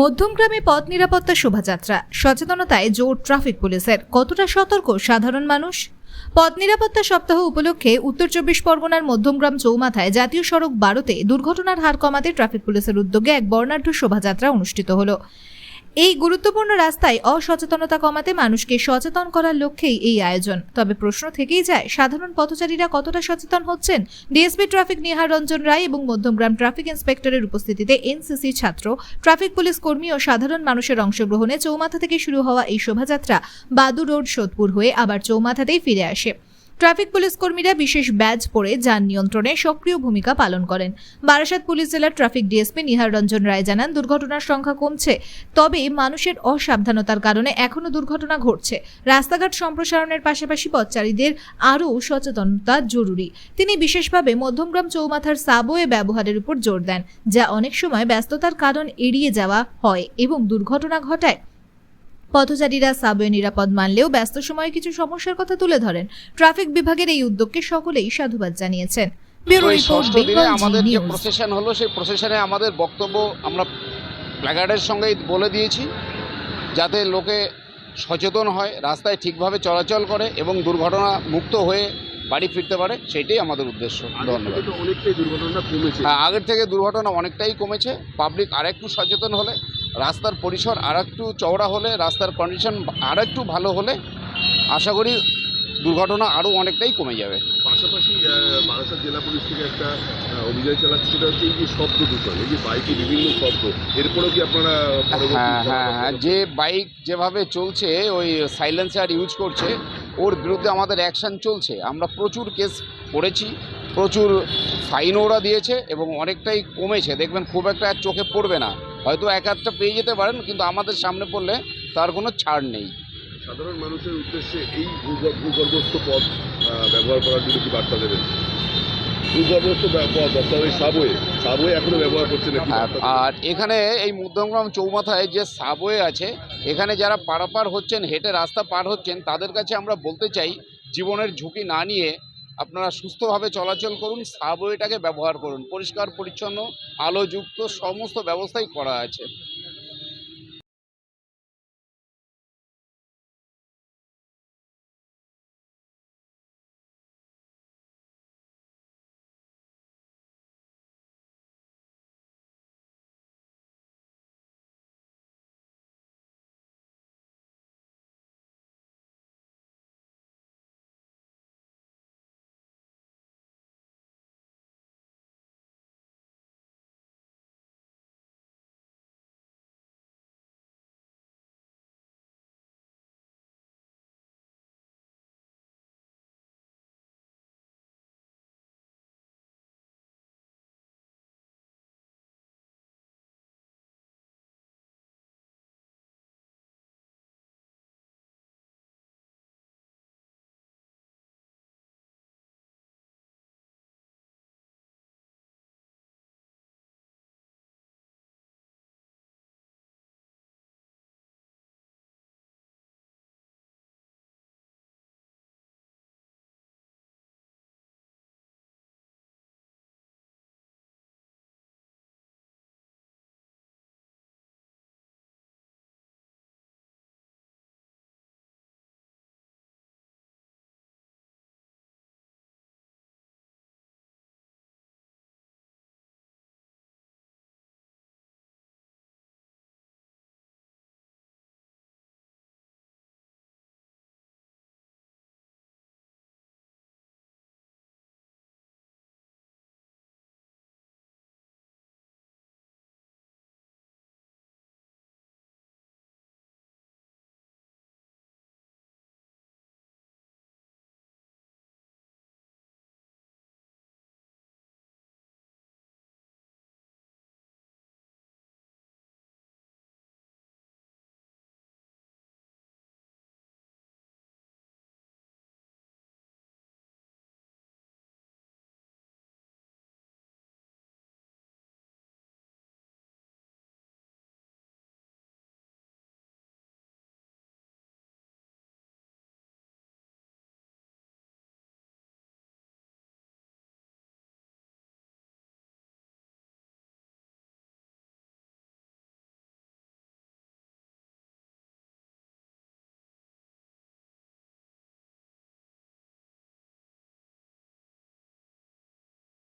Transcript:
মধ্যমগ্রামে পথ নিরাপত্তা শোভাযাত্রা। সচেতনতায় জোর ট্রাফিক পুলিশের। কতটা সতর্ক, সাধারণ মানুষ? পথ নিরাপত্তা সপ্তাহ উপলক্ষে উত্তর চব্বিশ পরগনার মধ্যমগ্রাম চৌমাথায় জাতীয় সড়ক বারোতে দুর্ঘটনার হার কমাতে ট্রাফিক পুলিশের উদ্যোগে এক বর্ণাঢ্য শোভাযাত্রা অনুষ্ঠিত হলো। এই গুরুত্বপূর্ণ রাস্তায় অসচেতনতা কমাতে মানুষকে সচেতন করার লক্ষ্যেই এই আয়োজন। তবে প্রশ্ন থেকেই যায়, সাধারণ পথচারীরা কতটা সচেতন হচ্ছেন? ডিএসপি ট্রাফিক নিহার রঞ্জন রায় এবং মধ্যমগ্রাম ট্রাফিক ইন্সপেক্টরের উপস্থিতিতে এনসিসি ছাত্র, ট্রাফিক পুলিশ কর্মী ও সাধারণ মানুষের অংশগ্রহণে চৌমাথা থেকে শুরু হওয়া এই শোভাযাত্রা বাদু রোড, সোদপুর হয়ে আবার চৌমাথাতেই ফিরে আসে। ট্রাফিক পুলিশ কর্মীরা বিশেষ ব্যাজ পরে যান নিয়ন্ত্রণে সক্রিয় ভূমিকা পালন করেন। বারাসাত পুলিশ জেলার ট্রাফিক ডিএসপি নিহার রঞ্জন রায় জানান, দুর্ঘটনার সংখ্যা কমছে, তবে মানুষের অসাবধানতার কারণে এখনও দুর্ঘটনা ঘটছে। রাস্তাঘাট সম্প্রসারণের পাশাপাশি পথচারীদের আরও সচেতনতা জরুরি। তিনি বিশেষভাবে মধ্যমগ্রাম চৌমাথার সাবওয়ে ব্যবহারের উপর জোর দেন, যা অনেক সময় ব্যস্ততার কারণ এড়িয়ে যাওয়া হয় এবং দুর্ঘটনা ঘটায়। পথচারীরা সাবওয়ে নিরাপদ মানলেও ব্যস্ত সময়ে কিছু সমস্যার কথা তুলে ধরেন ট্রাফিক বিভাগের এই উদ্যোগকে সকলেই সাধুবাদ জানিয়েছেন। আমাদের যে প্রসেশন হলো সেই প্রসেশনে আমাদের বক্তব্য আমরা প্ল্যাকার্ডের সঙ্গেই বলে দিয়েছি যাতে লোকে সচেতন হয় রাস্তায় ঠিকভাবে চলাচল করে এবং দুর্ঘটনা মুক্ত হয়ে বাড়ি ফিরতে পারে সেটাই আমাদের উদ্দেশ্য। ধন্যবাদ। হ্যাঁ, আগের থেকে দুর্ঘটনা অনেকটাই কমেছে। পাবলিক আরেকটু সচেতন হলে রাস্তার পরিসর আরেকটু চওড়া হলে রাস্তার কন্ডিশন আরেকটু ভালো হলে আশা করি দুর্ঘটনা আরও অনেকটাই কমে যাবে। পাশাপাশি বারাসাত জেলা পুলিশ থেকে একটা অভিযান চালাচ্ছে সেটা হচ্ছে এই যে শব্দ দূষণ এই যে বাইকে বিভিন্ন শব্দ এরপরেও কি আপনারা হ্যাঁ হ্যাঁ হ্যাঁ যে বাইক যেভাবে চলছে ওই সাইলেন্সার ইউজ করছে ওর বিরুদ্ধে আমাদের অ্যাকশন চলছে। আমরা প্রচুর কেস করেছি প্রচুর ফাইন ওরা দিয়েছে এবং অনেকটাই কমেছে। দেখবেন খুব একটা আর চোখে পড়বে না। হয়তো এক একটা পেয়ে যেতে পারেন কিন্তু আমাদের সামনে পড়লে তার কোনো ছাড় নেই সাধারণ মানুষের উদ্দেশ্যে এই ভূগ- ভূগর্ভস্থ পথ ব্যবহার করার জন্য কি বার্তা দেবেন ভূগর্ভস্থ পথ অর্থাৎ ওই সাবওয়ে সাবওয়ে এখনও ব্যবহার করছে না? আর এখানে এই মধ্যমগ্রাম চৌমাথায় যে সাবওয়ে আছে এখানে যারা পারাপার হচ্ছেন হেঁটে রাস্তা পার হচ্ছেন তাদের কাছে আমরা বলতে চাই জীবনের ঝুঁকি না নিয়ে আপনারা সুস্থভাবে চলাচল করুন সাবওয়েটাকে ব্যবহার করুন। পরিষ্কার পরিচ্ছন্ন আলোযুক্ত সমস্ত ব্যবস্থাই করা আছে।